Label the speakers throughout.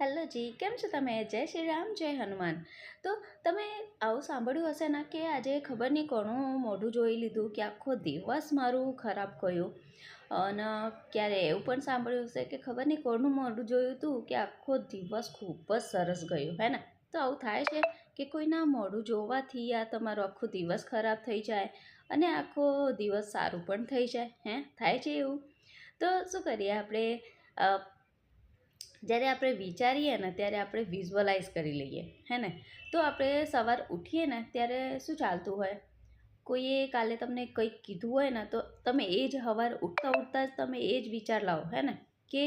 Speaker 1: Hello જી, કેમ છો તમે? જય શ્રી રામ, જય હનુમાન. તો તમે આવું સાંભળ્યું હશે ને કે આજે ખબર નહીં કોનું મોઢું જોઈ લીધું કે આખો દિવસ મારું ખરાબ ગયું. અને ક્યારે એવું પણ સાંભળ્યું હશે કે ખબર નહીં કોનું મોઢું જોયું હતું કે આખો દિવસ ખૂબ જ સરસ ગયું, હે ને? તો આવું થાય છે કે કોઈના મોઢું જોવાથી આ તમારો આખો દિવસ ખરાબ થઈ જાય અને આખો દિવસ સારું પણ થઈ જાય, હે? થાય છે એવું? તો શું કરીએ આપણે? જ્યારે આપણે વિચારીએ ને ત્યારે આપણે વિઝ્યુઅલાઇઝ કરી લઈએ, હે ને? તો આપણે સવાર ઉઠીએ ને ત્યારે શું ચાલતું હોય? કોઈએ કાલે તમને કંઈક કીધું હોય ને તો તમે એ જ સવાર ઉઠતા ઉઠતા જ તમે એ જ વિચાર લાવો, હે ને? કે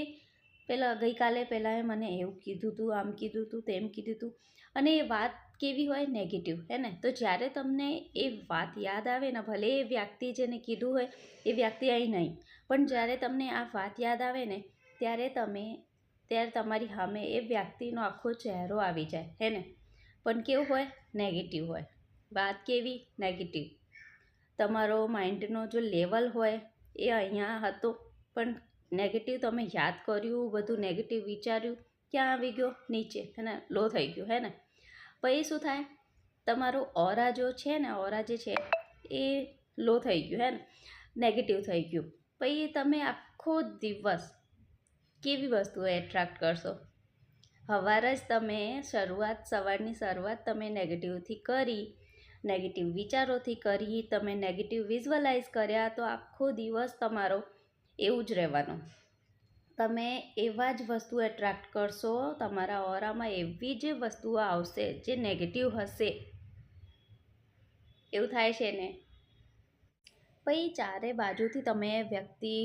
Speaker 1: પહેલાં ગઈકાલે પહેલાં મને એવું કીધું હતું આમ કીધું હતું તેમ કીધું હતું અને એ વાત કેવી હોય? નેગેટિવ હે ને? તો જ્યારે તમને એ વાત યાદ આવે ને, ભલે એ વ્યક્તિ જેને કીધું હોય, એ વ્યક્તિ અહીં નહીં, પણ જ્યારે તમને આ વાત યાદ આવે ને, ત્યારે તમે ત્યારે તમારી સામે એ વ્યક્તિનો આખો ચહેરો આવી જાય, હે ને? પણ કેવું હોય? નેગેટિવ હોય. વાત કેવી? નેગેટિવ. તમારો માઇન્ડનો જો લેવલ હોય, એ અહીંયા હતો, પણ નેગેટિવ તમે યાદ કર્યું, બધું નેગેટિવ વિચાર્યું, ક્યાં આવી ગયો? નીચે, હે ને? લો થઈ ગયો, હે ને? પછી શું થાય? તમારો ઓરા જો છે ને ઓરા જે છે, એ લો થઈ ગયું, હે ને? નેગેટિવ થઈ ગયું. પછી તમે આખો દિવસ કેવી વસ્તુઓ એટ્રેક્ટ કરશો? સવાર જ તમે શરૂઆત, સવારની શરૂઆત તમે નેગેટિવથી કરી નેગેટિવ વિચારોથી કરી, તમે નેગેટિવ વિઝ્યુઅલાઇઝ કર્યા તો આખો દિવસ તમારો એવું જ રહેવાનો. તમે એવા જ વસ્તુ એટ્રેક્ટ કરશો, તમારા ઓરામાં એવી જ વસ્તુઓ આવશે જે નેગેટિવ હશે, એવું થાય છે ને? પછી ચારે બાજુથી તમે વ્યક્તિ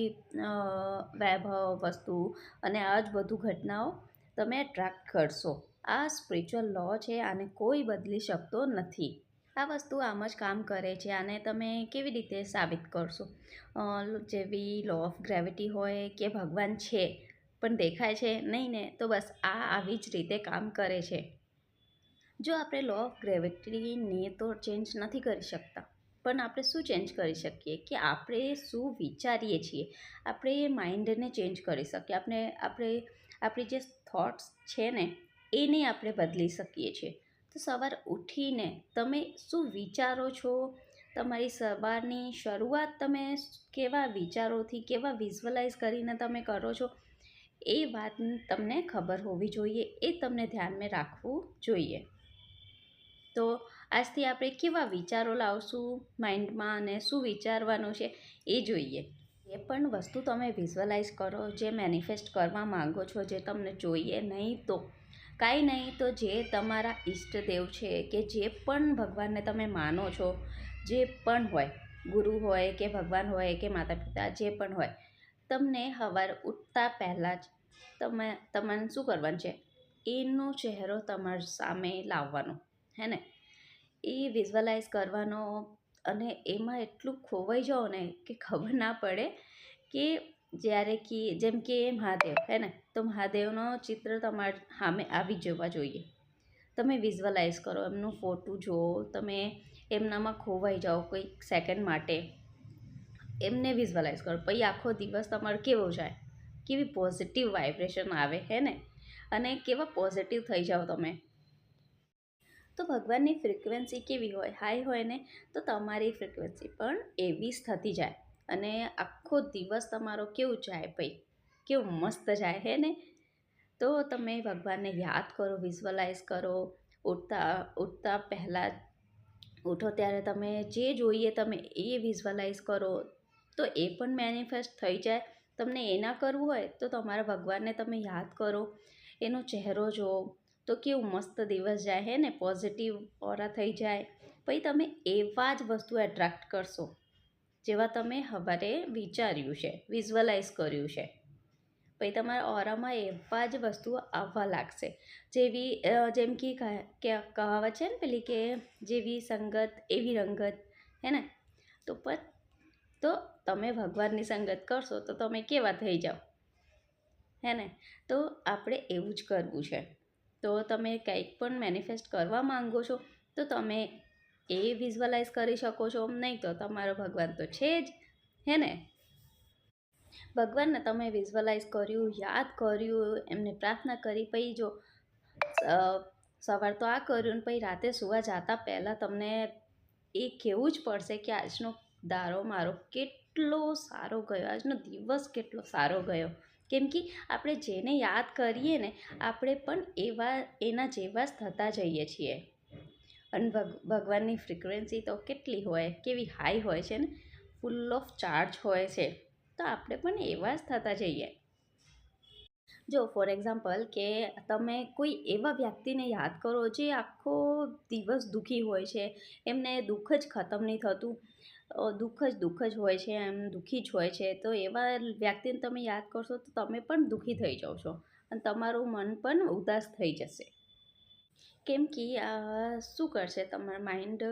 Speaker 1: વૈભવ વસ્તુ અને આ જ બધું ઘટનાઓ તમે ટ્રેક કરશો. આ સ્પિરિચ્યુઅલ લો છે, આને કોઈ બદલી શકતો નથી. આ વસ્તુ આમ જ કામ કરે છે, આને તમે કેવી રીતે સાબિત કરશો? જેવી લો ઓફ ગ્રેવિટી હોય કે ભગવાન છે, પણ દેખાય છે નહીં ને, તો બસ આ આવી જ રીતે કામ કરે છે. જો આપણે લો ઓફ ગ્રેવિટીને તો ચેન્જ નથી કરી શકતા. પણ આપણે શું ચેન્જ કરી શકીએ? કે આપણે શું વિચારીએ છીએ? આપણે એ માઇન્ડને ચેન્જ કરી શકીએ. આપણે આપણે, આપણી જે થોટ્સ છે ને, એને આપણે બદલી શકીએ છીએ. તો સવાર ઉઠીને તમે શું વિચારો છો? તમારી સવારની શરૂઆત તમે કેવા વિચારોથી, કેવા વિઝ્યુઅલાઇઝ કરીને તમે કરો છો? એ વાત તમને ખબર હોવી જોઈએ. એ તમને ધ્યાનમાં રાખવું જોઈએ. તો આજથી આપણે કેવા વિચારો લાવશું માઇન્ડમાં અને શું વિચારવાનું છે એ જોઈએ. એ પણ વસ્તુ તમે વિઝ્યુઅલાઇઝ કરો, જે મેનિફેસ્ટ કરવા માંગો છો, જે તમને જોઈએ નહીં તો. કાંઈ નહીં તો જે તમારા ઈષ્ટદેવ છે કે જે પણ ભગવાનને તમે માનો છો, જે પણ હોય, ગુરુ હોય કે ભગવાન હોય કે માતા પિતા જે પણ હોય, તમને સવાર ઉઠતા પહેલાં જ તમે તમારે શું કરવાનું છે? એનો ચહેરો તમારી સામે લાવવાનો, હે ને? એ વિઝ્યુઅલાઇઝ કરવાનો અને એમાં એટલું ખોવાઈ જાઓ ને કે ખબર ના પડે કે જ્યારે કે જેમ કે મહાદેવ, હે ને? તો મહાદેવનો ચિત્ર તમારા સામે આવી જવા જોઈએ. તમે વિઝ્યુઅલાઇઝ કરો, એમનું ફોટો જુઓ, તમે એમનામાં ખોવાઈ જાઓ કોઈક સેકન્ડ માટે. એમને વિઝ્યુઅલાઇઝ કરો પછી આખો દિવસ તમારો કેવો જાય? કેવી પોઝિટિવ વાઇબ્રેશન આવે, હે ને? અને કેવા પોઝિટિવ થઈ જાઓ તમે? તો ભગવાનની ફ્રિકવન્સી કેવી હોય? હાઈ હોય ને, તો તમારી ફ્રિકવન્સી પણ એવી જ થતી જાય. અને આખો દિવસ તમારો કેવું જાય ભાઈ? કેવું મસ્ત જાય, હે ને? તો તમે ભગવાનને યાદ કરો વિઝ્યુઅલાઇઝ કરો. ઉઠતા ઉઠતા પહેલાં ઉઠો ત્યારે તમે જે જોઈએ તમે એ વિઝ્યુઅલાઇઝ કરો. તો એ પણ મેનિફેસ્ટ થઈ જાય. તમને એ ના કરવું હોય તો તમારા ભગવાનને તમે યાદ કરો. એનો ચહેરો જુઓ. તો કેવું મસ્ત દિવસ જાય હે ને? પોઝિટિવ ઓરા થઈ જાય. પછી તમે એવા જ વસ્તુ એટ્રેક્ટ કરશો, જેવા તમે હવારે વિચાર્યું છે વિઝ્યુઅલાઇઝ કર્યું છે. પછી તમારા ઓરામાં એવા જ વસ્તુઓ આવવા લાગશે. જેવી જેમ કે કહાવત છે ને પેલી કે જેવી સંગત એવી રંગત, હે ને? તો પણ તો તમે ભગવાનની સંગત કરશો તો તમે કેવા થઈ જાઓ? હે ને? તો આપણે એવું જ કરવું છે. તો તમે કંઈક પણ મેનિફેસ્ટ કરવા માંગો છો, તો તમે એ વિઝ્યુઅલાઇઝ કરી શકો છો. નહીં તો તમારો ભગવાન તો છે જ, હે ને? ભગવાનને તમે વિઝ્યુઅલાઇઝ કર્યું, યાદ કર્યું, એમને પ્રાર્થના કરી પછી જો સવાર તો આ કર્યું ને પછી રાતે સુવા જતા પહેલાં તમને એ કહેવું જ પડશે કે આજનો દારો મારો કેટલો સારો ગયો, આજનો દિવસ કેટલો સારો ગયો. કેમ કે આપણે જેને યાદ કરીએ ને, આપણે પણ એવા, એના જેવા જ થતા જઈએ છીએ. અને ભગ, ભગવાનની ફ્રિકવન્સી તો કેટલી હોય, કેવી હાઈ હોય છે ને ફૂલ ઓફ ચાર્જ હોય છે, તો આપણે પણ એવા જ થતા જઈએ. જો ફોર એક્ઝામ્પલ કે તમે કોઈ એવા વ્યક્તિને યાદ કરો જે આખો દિવસ દુઃખી હોય છે, એમને દુઃખ જ ખતમ નહીં થતું દુઃખ જ દુઃખ જ હોય છે, એમ દુઃખી જ હોય છે. તો એવા વ્યક્તિને તમે યાદ કરશો તો તમે પણ દુઃખી થઈ જાઓ છો અને તમારું મન પણ ઉદાસ થઈ જશે. કેમ કે શું કરશે તમારા માઇન્ડ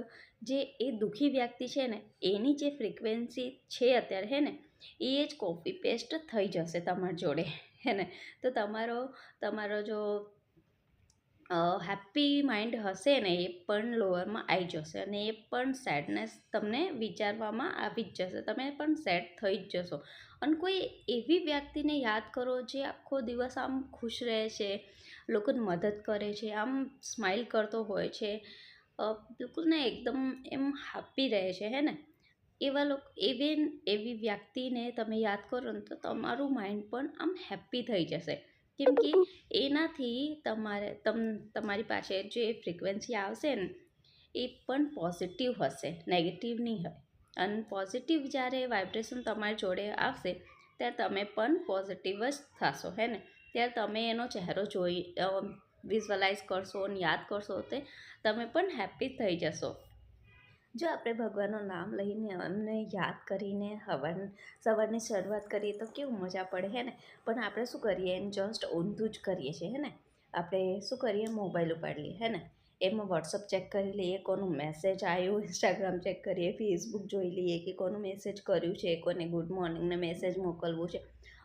Speaker 1: જે એ દુઃખી વ્યક્તિ છે ને, એની જે ફ્રિકવન્સી છે અત્યારે, હે ને, એ જ કોપી પેસ્ટ થઈ જશે તમારી જોડે, હે ને. તો તમારો તમારો જો હેપી માઇન્ડ હશે ને એ પણ લોઅરમાં આવી જશે અને એ પણ સેડનેસ તમને વિચારવામાં આવી જ જશે. તમે પણ સેડ થઈ જ જશો. અને કોઈ એવી વ્યક્તિને યાદ કરો જે આખો દિવસ આમ ખુશ રહે છે, લોકોને મદદ કરે છે, આમ સ્માઇલ કરતો હોય છે બિલકુલ ને એકદમ એમ હેપી રહે છે, હે ને? એવા લોકો એવી એવી વ્યક્તિને તમે યાદ કરો ને તો તમારું માઇન્ડ પણ આમ હેપી થઈ જશે. કેમ કે એનાથી તમારે, તમ, તમારી પાસે જે ફ્રિકવન્સી આવશે ને, એ પણ પોઝિટિવ હશે નેગેટિવ નહીં હોય. અને પોઝિટિવ જ્યારે વાઇબ્રેશન તમારી જોડે આવશે ત્યારે તમે પણ પોઝિટિવ જ થશો, હે ને? ત્યારે તમે એનો ચહેરો જોઈ વિઝ્યુઅલાઇઝ કરશો અને યાદ કરશો, તે તમે પણ હેપી થઈ જશો. જો આપણે ભગવાનનું નામ લઈને એમને યાદ કરીને હવન, સવારની શરૂઆત કરીએ તો કેવું મજા પડે, હે ને? પણ આપણે શું કરીએ? એને જસ્ટ ઊંધું જ કરીએ છીએ, હે ને? આપણે શું કરીએ? મોબાઈલ ઉપાડીએ હે ને? એમાં વોટ્સઅપ ચેક કરી લઈએ, કોનું મેસેજ આવ્યું ઇન્સ્ટાગ્રામ ચેક કરીએ ફેસબુક જોઈ લઈએ કે કોનું મેસેજ કર્યું છે, કોને ગુડ મોર્નિંગને મેસેજ મોકલવું છે.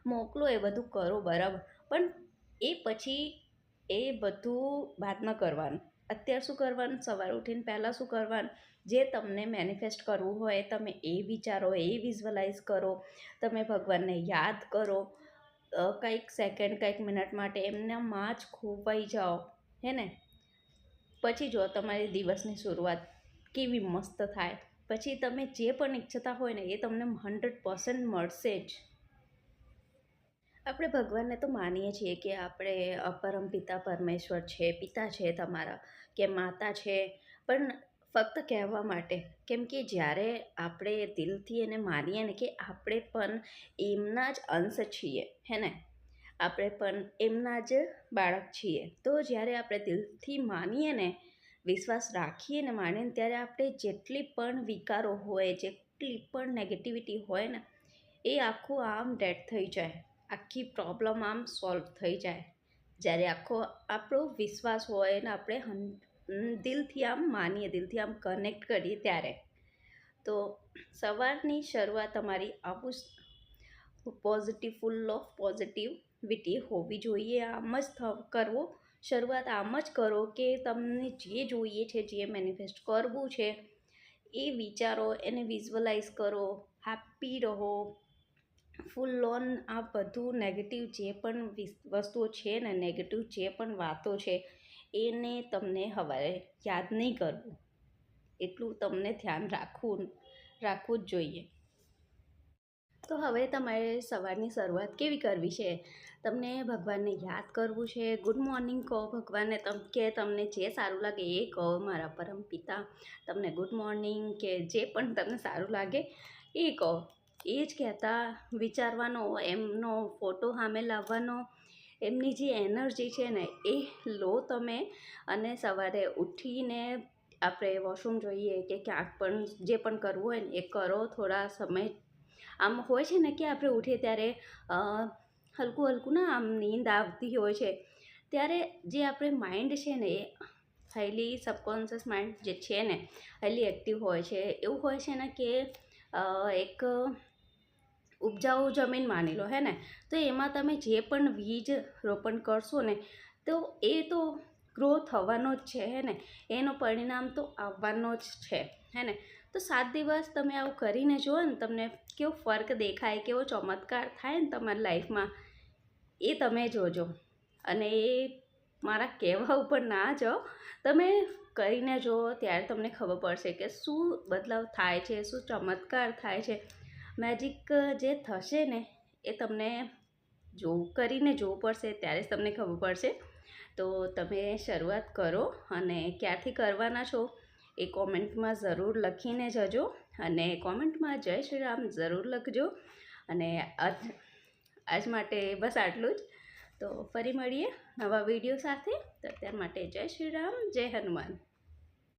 Speaker 1: મોકલો એ બધું કરો બરાબર, પણ એ પછી એ બધું બાદમાં કરવાનું. અત્યારે શું કરવાનું? સવારે ઉઠીને પહેલાં શું કરવાનું? જે તમને મેનિફેસ્ટ કરવું હોય, તમે એ વિચારો, એ વિઝ્યુઅલાઇઝ કરો, તમે ભગવાનને યાદ કરો. કંઈક સેકન્ડ કંઈક મિનિટ માટે એમનામાં જ ખોવાઈ જાઓ, હે ને? પછી જો તમારી દિવસની શરૂઆત કેવી મસ્ત થાય. પછી તમે જે પણ ઈચ્છતા હોય ને, એ તમને હંડ્રેડ પર્સન્ટ મળશે જ. આપણે ભગવાનને તો માનીએ છીએ કે આપણે અપરમ પિતા પરમેશ્વર છે, પિતા છે તમારા, કે માતા છે. પણ ફક્ત કહેવા માટે, કેમ કે જ્યારે આપણે દિલથી એને માનીએ ને કે આપણે પણ એમના જ અંશ છીએ, હે ને? આપણે પણ એમના જ બાળક છીએ. તો જ્યારે આપણે દિલથી માનીએ ને, વિશ્વાસ રાખીએ ને માનીએ ને, ત્યારે આપણે જેટલી પણ વિકારો હોય, જેટલી પણ નેગેટિવિટી હોય ને, એ આખું આમ ડેડ થઈ જાય. આખી પ્રોબ્લેમ આમ સોલ્વ થઈ જાય. જ્યારે આખો આપણો વિશ્વાસ હોય ને આપણે દિલથી આમ માનીએ, દિલથી આમ કનેક્ટ કરીએ ત્યારે. તો સવારની શરૂઆત તમારી આવું પોઝિટિવ ફૂલ ઓફ પોઝિટિવિટી હોવી જોઈએ, આમ જ કરવો. શરૂઆત આમ જ કરો કે તમને જે જોઈએ છે, જે મેનિફેસ્ટ કરવું છે, એ વિચારો, એને વિઝ્યુઅલાઇઝ કરો. હેપી રહો. ફૂલ ઓન આ બધું નેગેટિવ જે પણ વસ્તુઓ છે ને નેગેટિવ જે પણ વાતો છે, એને તમને હવારે યાદ નહીં કરવું. એટલું તમને ધ્યાન રાખવું રાખવું જ જોઈએ. તો હવે તમારે સવારની શરૂઆત કેવી કરવી છે? તમને ભગવાનને યાદ કરવું છે? ગુડ મોર્નિંગ કહો ભગવાનને, તમ, કે તમને જે સારું લાગે એ કહો મારા પરમ પિતા. તમને ગુડ મોર્નિંગ કે જે પણ તમને સારું લાગે એ કહો. એ જ કહેતા વિચારવાનો, એમનો ફોટો સામે લાવવાનો, એમની જે એનર્જી છે ને, એ લો તમે. અને સવારે ઉઠીને આપણે વોશરૂમ જોઈએ કે ક્યાંક પણ જે પણ કરવું હોય ને, એ કરો થોડા સમય. આમ હોય છે ને કે આપણે ઉઠીએ ત્યારે હલકું હલકું ના આમ નીંદ આવતી હોય છે. ત્યારે જે આપણે માઇન્ડ છે ને, એ હાઈલી સબકોન્શિયસ માઇન્ડ જે છે ને, હાઈલી એક્ટિવ હોય છે. એવું હોય છે ને કે એક ઉપજાઉ જમીન માની લો, હે ને? તો એમાં તમે જે પણ બીજ રોપણ કરશો ને, તો એ તો ગ્રો થવાનો જ છે, હે ને? એનો પરિણામ તો આવવાનો જ છે, હે ને? તો સાત દિવસ તમે આવું કરીને જુઓ ને, તમને કેવો ફર્ક દેખાય, કેવો ચમત્કાર થાય ને તમારી લાઈફમાં, એ તમે જોજો. અને એ મારા કહેવા ઉપર ના જાઓ તમે કરીને જુઓ, ત્યારે તમને ખબર પડશે કે શું બદલાવ થાય છે, શું ચમત્કાર થાય છે. મેજિક જે થશે ને, એ તમને જોવું, કરીને જોવું પડશે, ત્યારે જ તમને ખબર પડશે. તો તમે શરૂઆત કરો અને ક્યારથી કરવાના છો, એ કોમેન્ટમાં જરૂર લખીને જજો અને કોમેન્ટમાં જય શ્રી રામ જરૂર લખજો. અને આજ આજ માટે બસ આટલું જ. તો ફરી મળીએ નવા વીડિયો સાથે. તો અત્યાર માટે જય શ્રી રામ, જય હનુમાન.